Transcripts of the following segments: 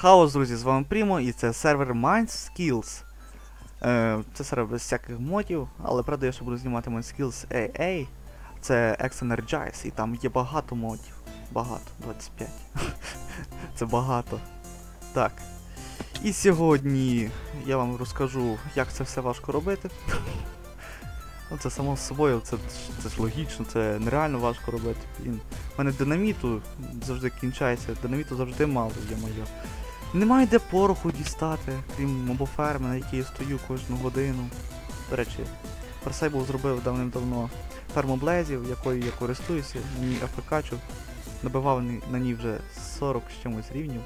Хаос, друзі, з вами Прімо, і це сервер Mind Skills. Е, це сервер без всяких модів, але правда я ще буду знімати Mind Skills AA. Це X-Energize, і там є багато модів. Багато, 25. це багато. Так. І сьогодні я вам розкажу, як це все важко робити. Ну, це само собою, це, це ж логічно, це нереально важко робити. У мене динаміту завжди кінчається, динаміту завжди мало, є моє. Немає де пороху дістати, крім мобоферми, на якій я стою кожну годину. До речі, Парсейбл зробив давним-давно ферму блезів, якою я користуюся, на ній АФКачу. Набивав на ній вже 40 з чимось рівнів.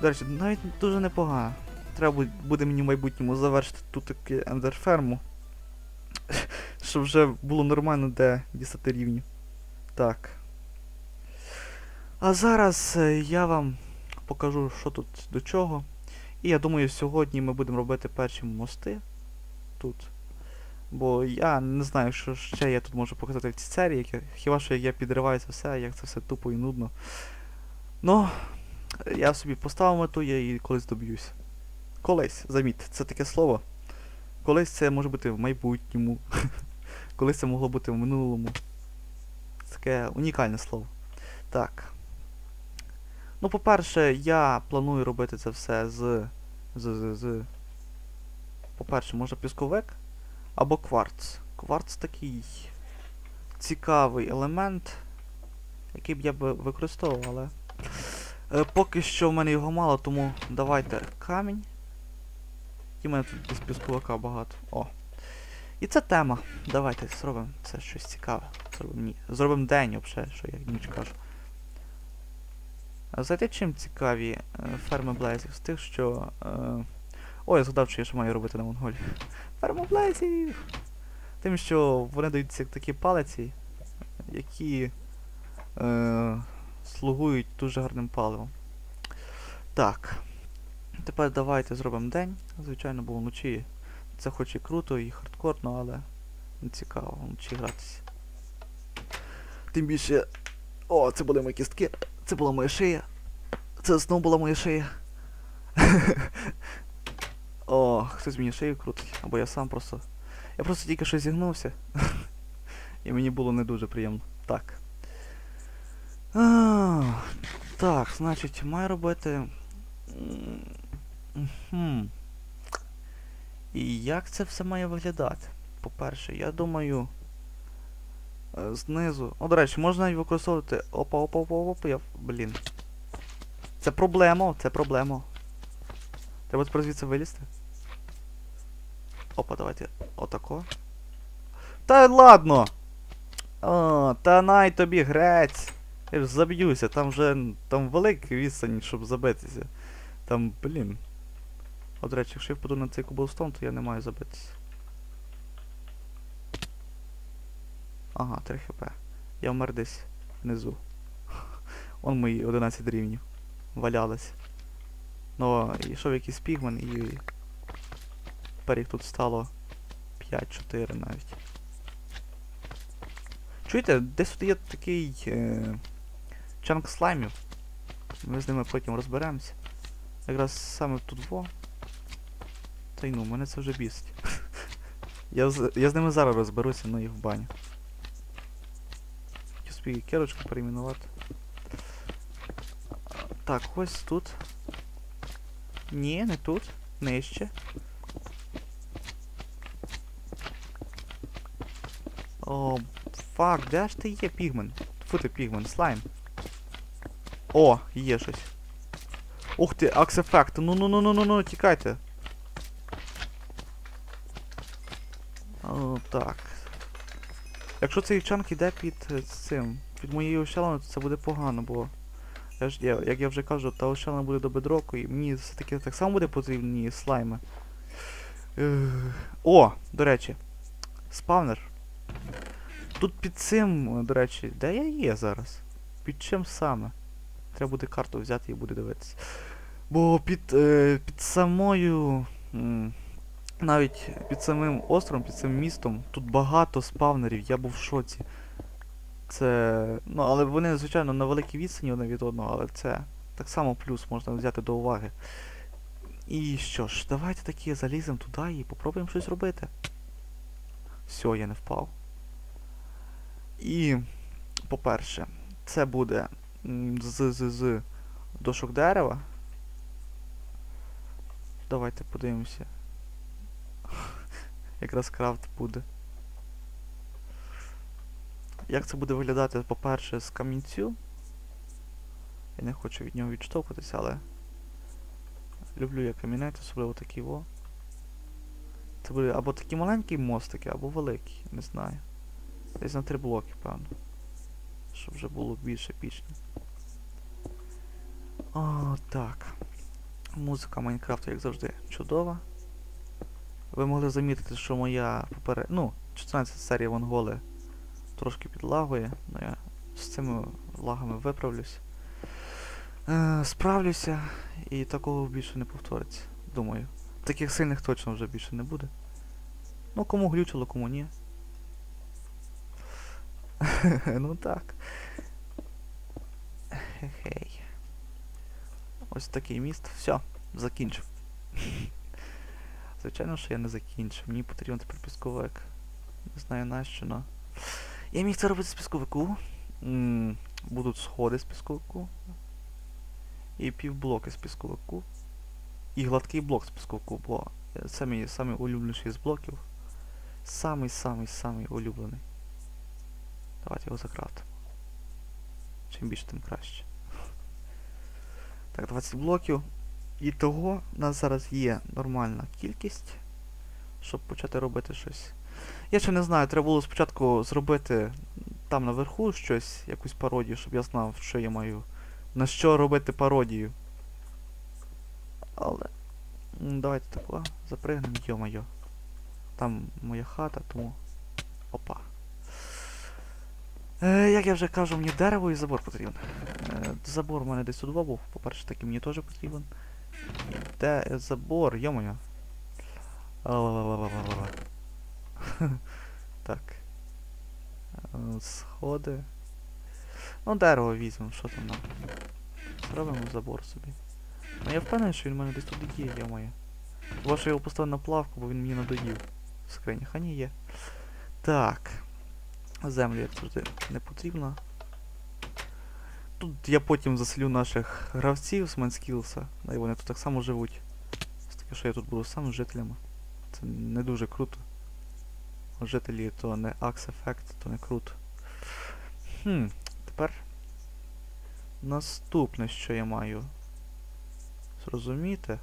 До речі, навіть дуже непогано. Треба буде мені в майбутньому завершити тут таки ендерферму. Щоб вже було нормально де дістати рівні. Так. А зараз е, я вам покажу, що тут до чого. І я думаю, сьогодні ми будемо робити перші мости тут. Бо я не знаю, що ще я тут можу показати в цій серії, як я- хіба що я підриваю це все, як це все тупо і нудно. Ну, я собі поставив мету, я її колись доб'юсь. Колись, заміть, це таке слово. Колись це може бути в майбутньому. Колись це могло бути в минулому. Таке унікальне слово. Так. Ну, по-перше, я планую робити це все з. з. з. По-перше, може пісковик або кварц. Кварц такий цікавий елемент, який б я б використовував, але. Е, поки що в мене його мало, тому давайте камінь. І в мене тут без пісковика багато. О. І це тема. Давайте зробимо це щось цікаве. Зробимо ні. Зробимо день взагалі, що я ніч кажу. Знаєте, чим цікаві е, ферми блейзів? З тих, що. Е... О, я згадав, що я ще маю робити на Монголі. Ферма блейзів! Тим, що вони дають ці такі палиці, які е... слугують дуже гарним паливом. Так. Тепер давайте зробимо день. Звичайно, бо вночі це хоч і круто, і хардкорно, але не цікаво вночі гратися. Тим більше. О, це були мої кістки. Це була моя шия. Це знову була моя шия. О, хтось мені шию крутить. Або я сам просто. Я просто тільки що зігнувся. І мені було не дуже приємно. Так. Так, значить, маю робити. І як це все має виглядати? По-перше, я думаю. Е, Знизу. О, до речі, можна навіть використовувати. Опа, опа, опа, опа, я. Блін. Це проблема, це проблема. Треба тепер звідси вилізти. Опа, давайте. Отако. Та ладно! О, та най тобі грець! Я ж заб'юся, там вже там велика відстань, щоб забитися. Там, блін. От речі, якщо я впаду на цей кублстон, то я не маю забитися. Ага, 3 хп. Я вмер десь внизу. Он мої 11 рівнів. Валялись. Ну, йшов якийсь пігмен і. Тепер їх тут стало 5-4 навіть. Чуєте, десь тут є такий е, чанк слаймів. Ми з ними потім розберемося. Якраз саме тут во. Та й ну, мене це вже бісить. я, я з ними зараз розберуся, ну їх в баню. Хотів собі керочку перейменувати. Так, ось тут. Ні, не тут. Нижче. О, фак, де ж ти є, пігмен? Фу ти, пігмен, слайм. О, є щось. Ух ти, акс-ефект. Ну ну ну ну ну ну тікайте. О, так. Якщо цей чанк іде під е, цим, під моєю ощелиною, то це буде погано, бо. Я ж, я, як я вже кажу, та ощелина буде до бедроку, і мені все-таки так само буде потрібні слайми. О, до речі. Спавнер. Тут під цим, до речі, де я є зараз? Під чим саме? Треба буде карту взяти і буде дивитися. Бо під, е, під самою. Навіть під самим островом, під самим містом, тут багато спавнерів, я був в шоці. Це. Ну, але вони, звичайно, на великій відстані одне від одного, але це. так само плюс можна взяти до уваги. І що ж, давайте таки заліземо туди і попробуємо щось робити. Все, я не впав. І, по-перше, це буде з з з дошок дерева. Давайте подивимося. Якраз крафт буде. Як це буде виглядати, по-перше, з камінцю? Я не хочу від нього відштовхуватися, але люблю я камінець, особливо такий во. Це буде або такі маленькі мостики, або великі, не знаю. Десь на три блоки, певно. Щоб вже було більше пічно. О, так. Музика Майнкрафту, як завжди, чудова. Ви могли замітити, що моя поперед... Ну, 14 серія Вонголи трошки підлагує, але я з цими лагами виправлюсь. Е, справлюся і такого більше не повториться. Думаю. Таких сильних точно вже більше не буде. Ну, кому глючило, кому ні. ну так. Хе-хей. Ось такий міст. Все, закінчив. Звичайно, що я не закінчив. Мені потрібен тепер пісковик. Не знаю нащо, но. Я міг це робити з пісковику. Будуть сходи з пісковику. І півблоки з пісковику. І гладкий блок з пісковику, бо це мій самий улюбленіший з блоків. Самий-самий-самий улюблений. Давайте його закрафтимо. Чим більше, тим краще. Так, 20 блоків. І того у нас зараз є нормальна кількість, щоб почати робити щось. Я ще не знаю, треба було спочатку зробити там наверху щось, якусь пародію, щоб я знав, що я маю. На що робити пародію. Але. Давайте тако, запригнемо, йо-моє. Там моя хата, тому. Опа. Е, як я вже кажу, мені дерево і забор потрібен. Е, забор у мене десь тут був, по-перше, такий мені теж потрібен. Де забор, йо-моє. Так. Е, Сходи. Ну, дерево візьмемо, що там нам. Зробимо забор собі. Ну я впевнений, що він у мене десь тут є, йо-моє. Хіба що я його поставив на плавку, бо він мені надоїв. В скрині, а ні є. Так. Землю, як завжди, не потрібно. Тут я потім заселю наших гравців з Манскілса. І вони тут так само живуть. Таке, що я тут буду сам з жителями. Це не дуже круто. Жителі то не Axe Effect, то не круто. Хм, тепер. Наступне, що я маю. Зрозуміти.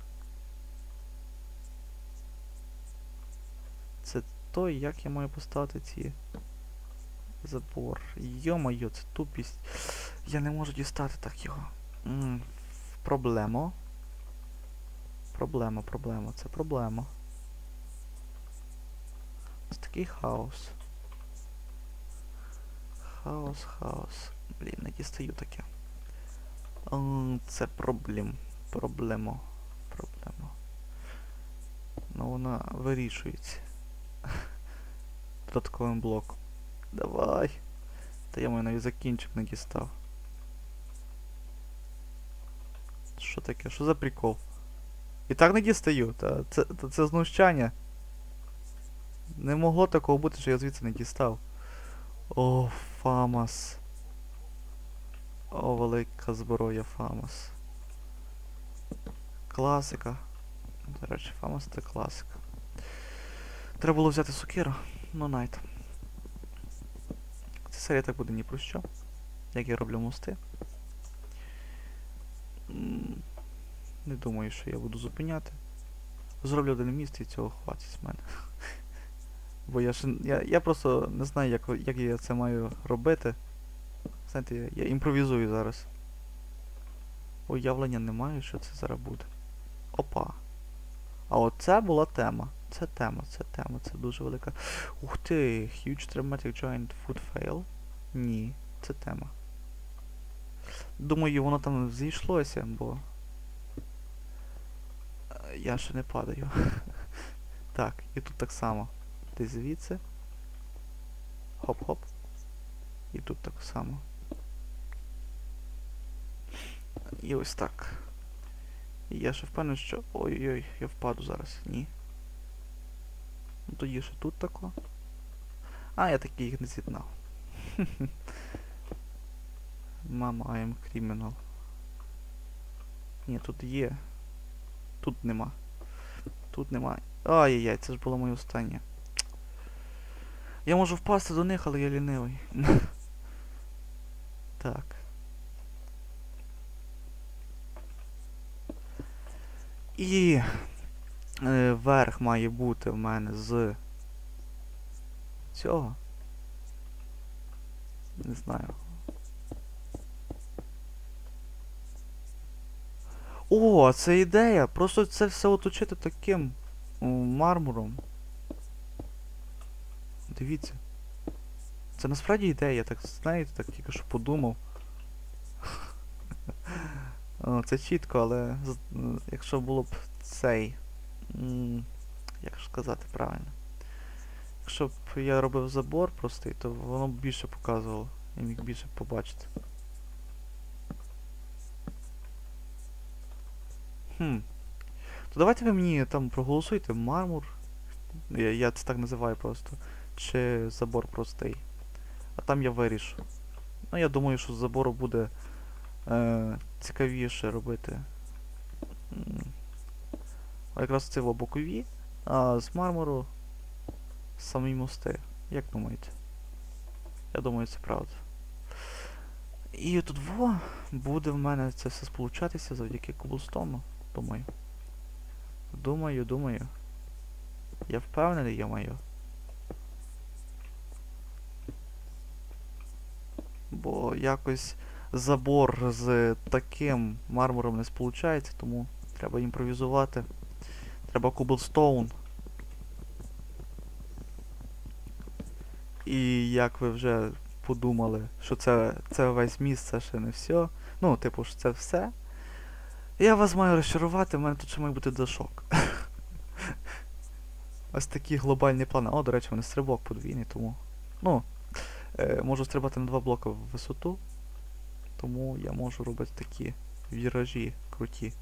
Це то, як я маю поставити ці. Забор. Йо-моє, це тупість. Я не можу дістати так його. М, Проблема. Проблема, проблема, це проблема. Це такий хаос. Хаос, хаос. Блін, не дістаю таке. М, Це проблем. Проблема. Проблема. Ну вона вирішується. Додатковим блоком. Давай. Та я маю навіть закінчик не дістав. Що таке? Що за прикол? І так не дістаю. Та це, та це знущання. Не могло такого бути, що я звідси не дістав. О, Фамас. О, велика зброя Фамас. Класика. До речі, Фамас це класика. Треба було взяти сокиру. Ну найт. Ця серія так буде ні про що. Як я роблю мости. М, Не думаю, що я буду зупиняти. Зроблю один міст і цього хватить з мене. Бо я ще. Я, я просто не знаю, як, як я це маю робити. Знаєте, я, я імпровізую зараз. Уявлення не маю, що це зараз буде. Опа. А от це була тема. Це тема, це тема, це дуже велика. Ух ти, Huge Dramatic Giant Food Fail. Ні, це тема. Думаю, воно там зійшлося, бо. Я ще не падаю. так, і тут так само. Десь звідси. Хоп-хоп. І тут так само. І ось так. І я ще впевнений, що... Ой-ой-ой, я впаду зараз. Ні. Ну тоді ще тут тако. А, я таки їх не з'єднав. Мама, I am criminal. Ні, тут є. Тут нема. Тут нема. Ай-яй-яй, це ж було моє останнє. Я можу впасти до них, але я лінивий. так. І е, верх має бути в мене з цього. Не знаю. О, це ідея! Просто це все оточити таким мармуром. Дивіться. Це насправді ідея, я так, знаєте, так тільки що подумав. Це чітко, але якщо було б цей. Як ж сказати правильно? Якщо б я робив забор простий, то воно б більше показувало. Я міг більше побачити. Хм. То давайте ви мені там проголосуйте мармур. Я, я це так називаю просто. Чи забор простий. А там я вирішу. Ну я думаю, що з забору буде е, цікавіше робити. А якраз це в бокові, а з мармуру самі мости. Як думаєте? Я думаю, це правда. І тут во буде в мене це все сполучатися завдяки кублстону. Думаю. Думаю, думаю. Я впевнений, я маю. Бо якось забор з таким мармуром не сполучається, тому треба імпровізувати. Треба кублстоун. І як ви вже подумали, що це, це весь міст, це ще не все. Ну, типу, що це все. Я вас маю розчарувати, в мене тут ще має бути дошок. Ось такі глобальні плани. О, до речі, мене стрибок подвійний, тому. Ну, е, можу стрибати на два блоки в висоту. Тому я можу робити такі віражі круті.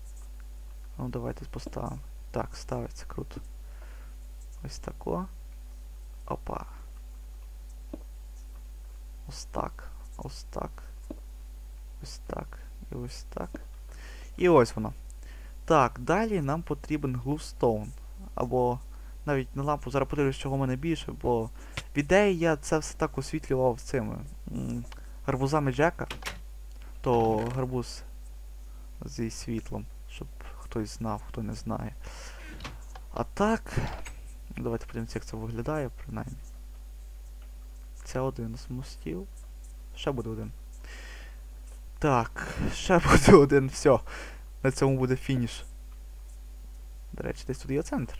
Ну, давайте поставимо. Так, ставиться круто. Ось тако. Опа. Ось так. Ось так. Ось так. І ось так. І ось воно. Так, далі нам потрібен глустоун. Або навіть не лампу, зараз подивлюсь, чого в мене більше, бо в ідеї я це все так освітлював цими гарбузами Джека. То гарбуз зі світлом, щоб хтось знав, хто не знає. А так. Давайте подивимося, як це виглядає, принаймні. Це один з мостів. Ще буде один. Так, ще буде один, все. На цьому буде фініш. До речі, десь тут є центр.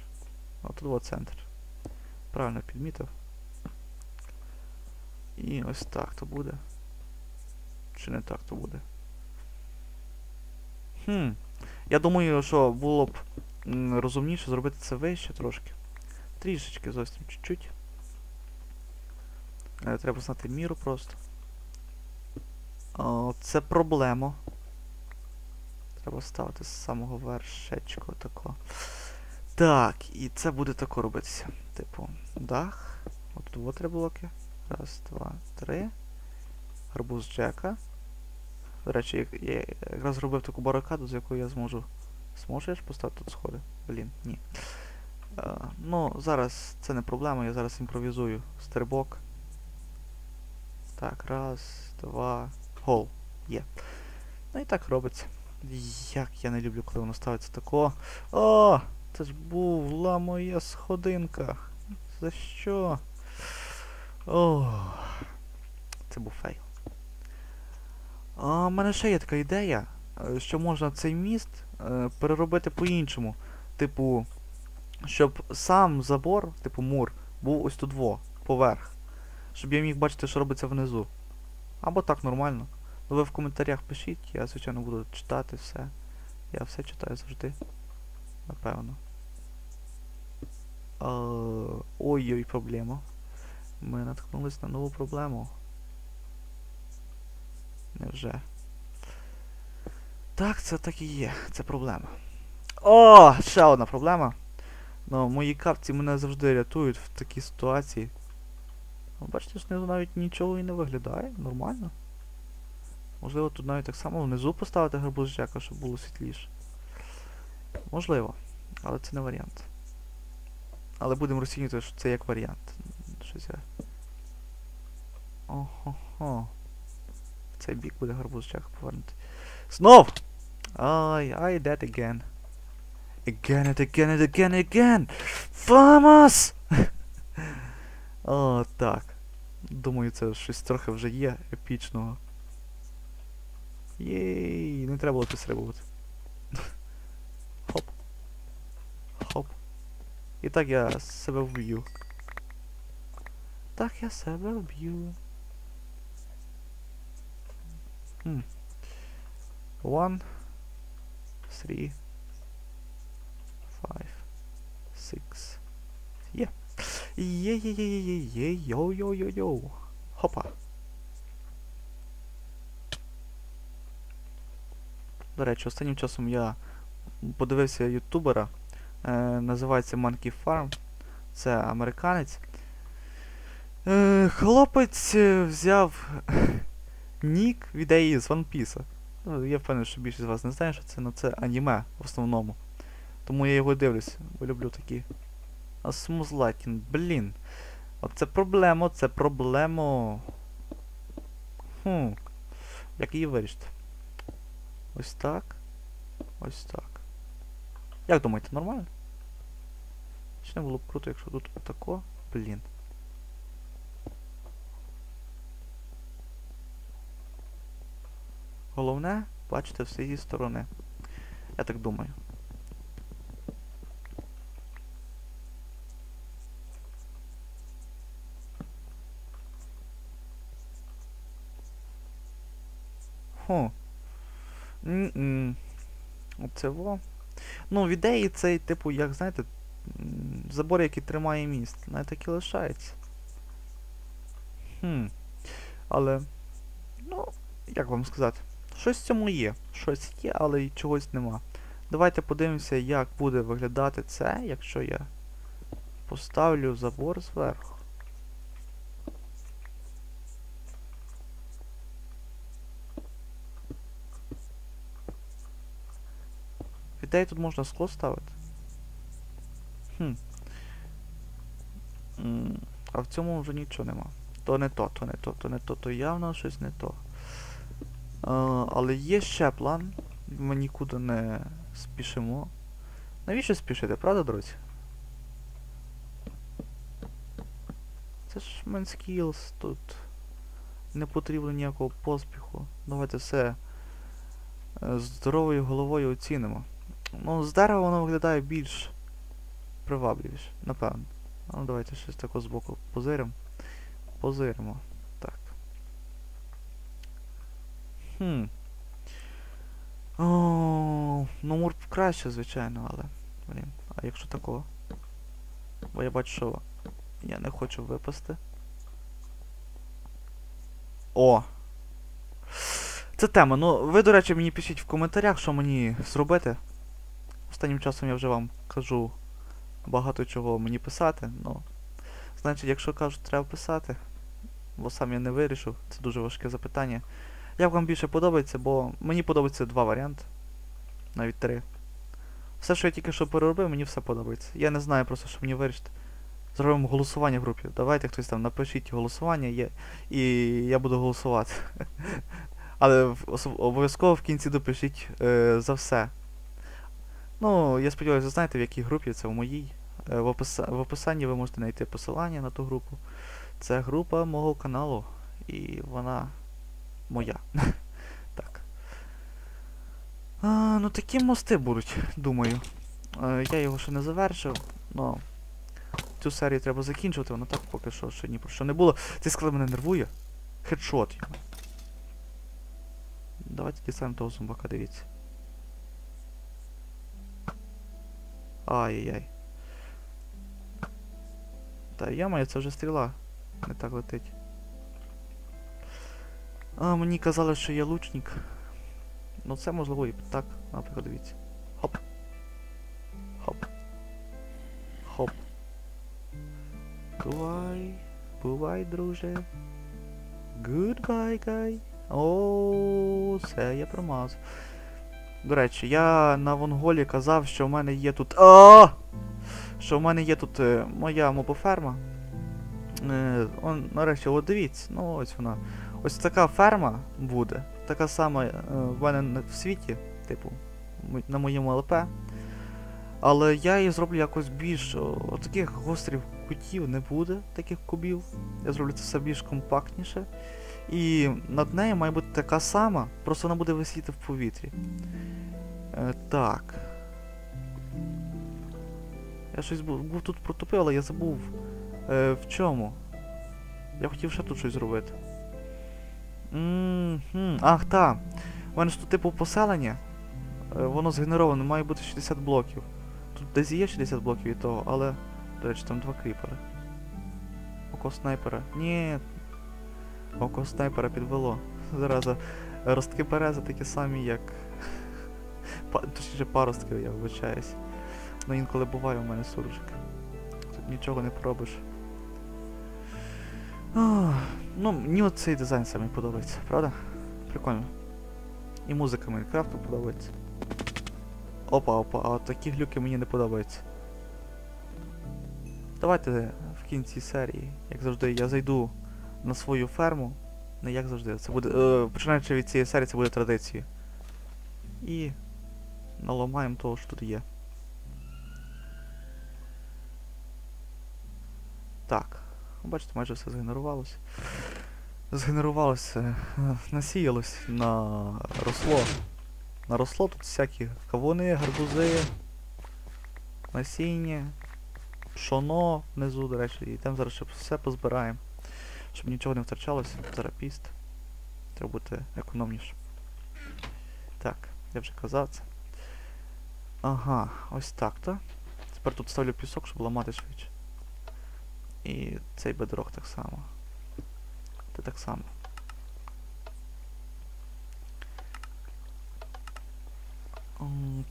О, тут от центр. Правильно підмітив. І ось так то буде. Чи не так то буде? Хм. Я думаю, що було б розумніше зробити це вище трошки. Трішечки зовсім чуть-чуть. Е, Треба знати міру просто. Це проблема. Треба ставити з самого вершечку тако. Так, і це буде тако робитися. Типу, дах. От тут три блоки. Раз, два, три. Гарбуз Джека. До речі, я, якраз зробив таку барикаду, з якою я зможу. Зможеш поставити тут сходи? Блін, ні. Е, ну, зараз це не проблема, я зараз імпровізую. Стрибок. Так, раз, два. Гол. Є. Ну і так робиться. Як я не люблю, коли воно ставиться тако. О! Це ж була моя сходинка. За що? О, це був фейл. А в мене ще є така ідея, е, що можна цей міст е, переробити по-іншому. Типу, щоб сам забор, типу мур, був ось тут во, поверх. Щоб я міг бачити, що робиться внизу. Або так нормально. Ну ви в коментарях пишіть, я звичайно буду читати все. Я все читаю завжди. Напевно. Ой-ой, проблема. Ми наткнулись на нову проблему. Невже? Так, це так і є. Це проблема. О, ще одна проблема. Ну, мої капці мене завжди рятують в такій ситуації. Ну, бачите, знизу навіть нічого і не виглядає, нормально. Можливо, тут навіть так само внизу поставити гарбузжака, щоб було світліше. Можливо, але це не варіант. Але будемо розцінювати, що це як варіант. Щось я. Ого-го. В цей бік буде гарбузжак повернути. Знов! Ай, I dead again. Again and again and again and again! Famous! О, так. Думаю, це щось трохи вже є епічного. Єй, не треба було підстрибувати. Хоп. Хоп. І так я себе вб'ю. Так я себе вб'ю. Хм. One, three, five, six. Є. Є-є-є-є-є-є, йоу-йоу-йоу-йоу. Хопа. До речі, останнім часом я подивився ютубера. Е, називається Monkey Farm. Це американець. Е, хлопець е, взяв нік від AI з One Piece. Ну, я впевнений, що більшість з вас не знає, що це, але це аніме в основному. Тому я його дивлюсь, бо люблю такі. А Smooth блін. Оце проблема, це проблема. Хм. Як її вирішити? Ось так. Ось так. Як думаєте, нормально? Чи не було б круто, якщо тут отако? Блін. Головне, бачите все зі сторони. Я так думаю. Хо. М-м. Оце во. Ну, в ідеї цей, типу, як, знаєте, забор, який тримає міст. Навіть так і лишається. Хм. Але. Ну, як вам сказати? Щось в цьому є. Щось є, але й чогось нема. Давайте подивимося, як буде виглядати це, якщо я поставлю забор зверху. В тут можна скло ставити. Хм. А в цьому вже нічого нема. То не то, то не то, то не то, то явно щось не то. А, але є ще план. Ми нікуди не спішимо. Навіщо спішити, правда, друзі? Це ж менскілс тут. Не потрібно ніякого поспіху. Давайте все е, здоровою головою оцінимо. Ну, з дерева воно виглядає більш привабливіше, напевно. Ну давайте щось таке збоку позиримо. Позиримо. Так. Хм. О, ну мур краще, звичайно, але. Блін. А якщо такого? Бо я бачу, що я не хочу випасти. О! Це тема. Ну, ви, до речі, мені пишіть в коментарях, що мені зробити. Останнім часом я вже вам кажу багато чого мені писати, ну. Значить, якщо кажуть, треба писати, бо сам я не вирішив, це дуже важке запитання. Як вам більше подобається, бо мені подобається два варіанти. Навіть три. Все, що я тільки що переробив, мені все подобається. Я не знаю просто, що мені вирішити. Зробимо голосування в групі. Давайте хтось там напишіть голосування є, і я буду голосувати. Але обов'язково в кінці допишіть е, за все. Ну, я сподіваюся, ви знаєте, в якій групі це в моїй. Е, в, описа... в описанні ви можете знайти посилання на ту групу. Це група мого каналу. І вона моя. так. А, ну такі мости будуть, думаю. Е, я його ще не завершив, но цю серію треба закінчувати, воно так поки що ще ні про що не було. Цей склад мене нервує. Хедшот йому. Давайте дістанемо того зомбака, дивіться. Ай-яй-яй. Та ямає, це вже стріла. Не так летить. А, мені казали, що я лучник. Ну це можливо і так, наприклад, дивіться. Хоп. Хоп. Хоп. Бувай. Бувай, друже. Goodbye, guy. О, це я промазав. До речі, я на Вонголі казав, що в мене є тут. А! Що в мене є тут е, моя мобоферма. Е, он, нарешті, от дивіться, ну ось вона. Ось така ферма буде. Така сама е, в мене в світі, типу, на моєму ЛП. Але я її зроблю якось більш. о, о, таких гострих кутів не буде, таких кубів. Я зроблю це все більш компактніше. І над нею має бути така сама, просто вона буде висіти в повітрі. Е, так. Я щось був, був тут протупив, але я забув. Е, в чому? Я хотів ще тут щось зробити. М-м, Ах, так. У мене ж тут типу поселення. Е, воно згенероване, має бути 60 блоків. Тут десь є 60 блоків від того, але. До речі, там два кріпери. Око снайпера. Ні. Око снайпера підвело. Зараза. Ростки берези такі самі, як. Точніше, паростки, я вибачаюсь. Ну інколи буває у мене суржик. Тут нічого не поробиш. Ах, ну, мені от цей дизайн саме подобається, правда? Прикольно. І музика Майнкрафту подобається. Опа, опа, а такі глюки мені не подобаються. Давайте в кінці серії, як завжди, я зайду на свою ферму. Не як завжди. Це буде. Е, починаючи від цієї серії, це буде традицією. І наламаємо того, що тут є. Так. Бачите, майже все згенерувалося. Згенерувалося, насіялось на росло. Наросло тут всякі кавуни, гарбузи, насіння, пшоно внизу, до речі, і там зараз ще все позбираємо. Щоб нічого не втрачалося. Зараз піст. Треба бути економніше. Так, я вже казав це. Ага, ось так, то. Тепер тут ставлю пісок, щоб ламати швидше. І цей бедрок так само. Ти так само.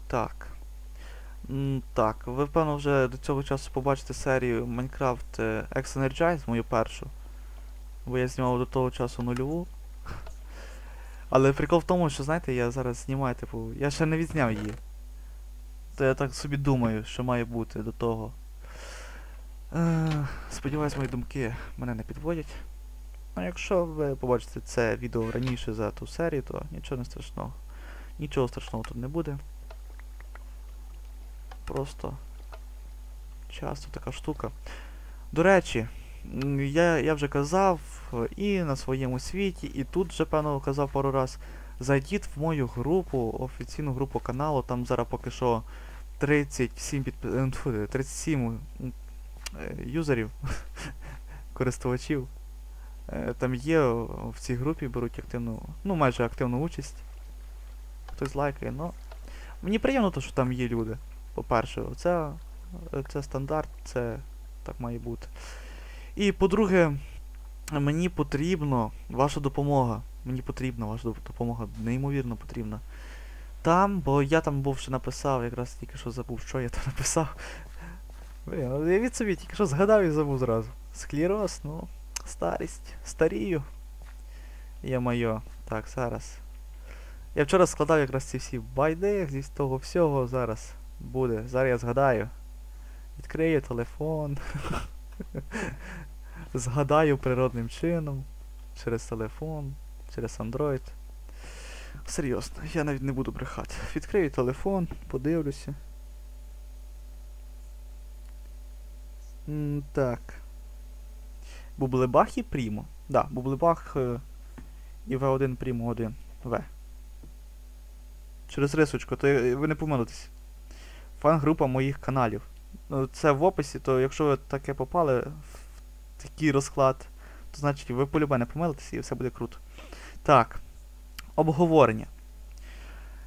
Так. Так, ви певно вже до цього часу побачите серію Minecraft е, X Energize, мою першу. Бо я знімав до того часу нульову. Але прикол в тому, що знаєте, я зараз знімаю, типу, я ще не відзняв її. То я так собі думаю, що має бути до того. Сподіваюсь, мої думки мене не підводять. А якщо ви побачите це відео раніше за ту серію, то нічого не страшного. Нічого страшного тут не буде. Просто часто така штука. До речі, я, я вже казав е, і на своєму світі, і тут вже певно казав пару раз. Зайдіть в мою групу, офіційну групу каналу, там зараз поки що 37 підпи... е, 37 е, юзерів, користувачів. Е, Там є в цій групі беруть активну, ну майже активну участь. Хтось лайкає, ну. Мені приємно, то, що там є люди. По-перше, це, це стандарт, це так має бути. І по-друге, мені потрібна ваша допомога. Мені потрібна ваша допомога, неймовірно потрібна. Там, бо я там був ще написав, якраз тільки що забув, що я там написав. Блін, ну уявіть собі, тільки що згадав і забув зразу. Склероз, ну, старість, старію. Є моє. Так, зараз. Я вчора складав якраз ці всі байди зі того всього зараз буде. Зараз я згадаю. Відкрию телефон. Згадаю природним чином. Через телефон, через Android. Серйозно, я навіть не буду брехати. Відкрию телефон, подивлюся. Так. Бублебах і Прімо. Да, Бублебах е, і В1 Прімо 1. В. Через рисочку, то ви не помилитесь. Фан-група моїх каналів. Ну, Це в описі, то якщо ви таке попали в такий розклад, то значить ви полюбе не помилитесь і все буде круто. Так. Обговорення.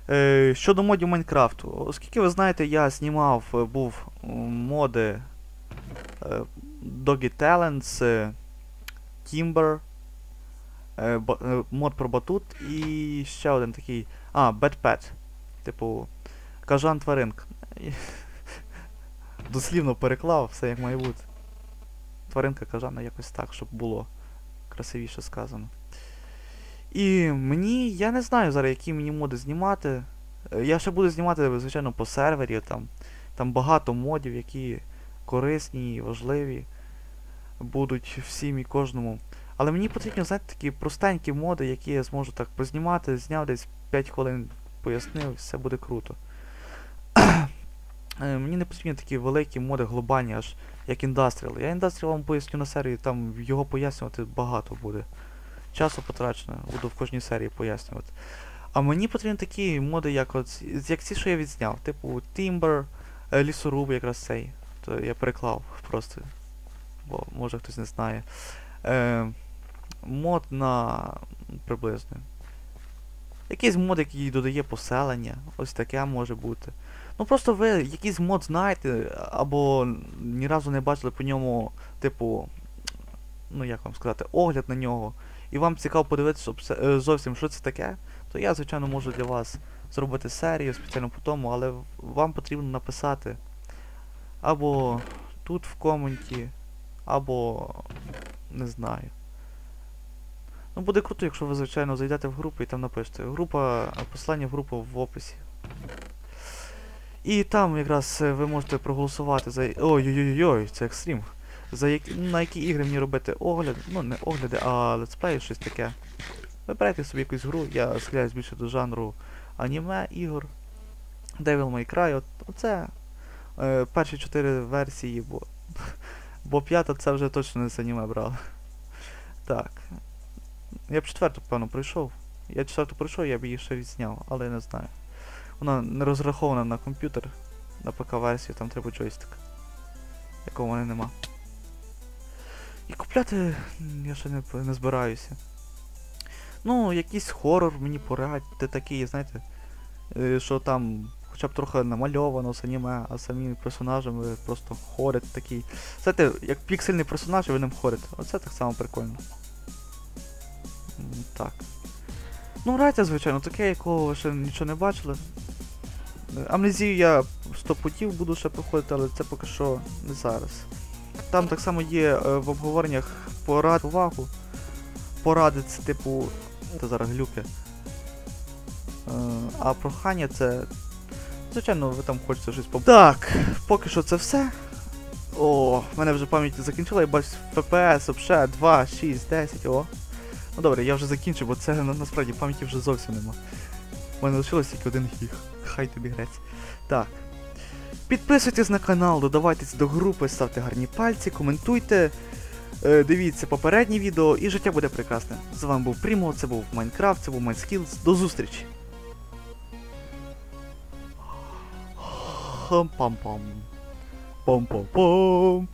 Е, щодо модів Майнкрафту. Оскільки ви знаєте, я знімав, е, був моди е, Doggy Talents, е, Timber, е, е, мод про батут і ще один такий А, Bad Pet. Типу, кажан тваринка. Дослівно переклав, все як має бути. Тваринка кажана якось так, щоб було красивіше сказано. І мені, я не знаю зараз, які мені моди знімати. Е, Я ще буду знімати, звичайно, по сервері, там, там багато модів, які корисні і важливі будуть всім і кожному. Але мені потрібні, знаєте, такі простенькі моди, які я зможу так познімати, зняв десь 5 хвилин, пояснив, все буде круто. Е, Мені не потрібні такі великі моди, глобальні, аж як індастріал. Я індастріал вам поясню на серії, там його пояснювати багато буде. Часу потрачено, буду в кожній серії пояснювати. А мені потрібні такі моди, як от, як ці, що я відзняв. Типу Timber, е, лісоруб якраз цей. То я переклав просто. Бо може хтось не знає. Е, мод на приблизно. Якийсь мод, який додає поселення. Ось таке може бути. Ну просто ви якийсь мод знаєте, або ні разу не бачили по ньому, типу, ну як вам сказати, огляд на нього. І вам цікаво подивитися е, зовсім, що це таке, то я, звичайно, можу для вас зробити серію спеціально по тому, але вам потрібно написати або тут в коменті, або не знаю. Ну буде круто, якщо ви, звичайно, зайдете в групу і там напишете. Група, посилання в групу в описі. І там якраз е, ви можете проголосувати за. Ой-ой-ой, це екстрім. За які... на які ігри мені робити огляд. Ну, не огляди, а летсплеї, щось таке. Вибирайте собі якусь гру, я схиляюсь більше до жанру аніме, ігор. Devil May Cry, от, оце е, перші чотири версії, бо. Бо п'ята це вже точно не з аніме брав. Так. Я б четверту, певно, пройшов. Я четверту пройшов, я б її ще відзняв, але я не знаю. Вона не розрахована на комп'ютер, на ПК-версію, там треба джойстик. Якого мене нема. І купляти я ще не, не збираюся. Ну, якийсь хорор мені порадьте такий, знаєте, е, що там хоча б трохи намальовано з аніме, а самі персонажі ви просто ходите такий. Знаєте, як піксельний персонаж, ви ним ходите. Оце так само прикольно. Так. Ну, грайте, звичайно, таке, якого ви ще нічого не бачили. Амнезію я 100 путів буду ще проходити, але це поки що не зараз. Там так само є е, в обговореннях порад увагу. Поради це типу. Це зараз глюки. Е, а прохання це. Звичайно, ви там хочете щось побачити. Так, поки що це все. О, в мене вже пам'ять закінчила, я бачу FPS, вообще 2, 6, 10, о. Ну добре, я вже закінчу, бо це насправді пам'яті вже зовсім нема. У мене лишилось тільки один гіг. Хай тобі грець. Так. Підписуйтесь на канал, додавайтесь до групи, ставте гарні пальці, коментуйте. Е, дивіться попередні відео і життя буде прекрасне. З вами був Прімо, це був Майнкрафт, це був MindSkills. До зустрічі! Хам-пам-пам. Пам-пам-пам.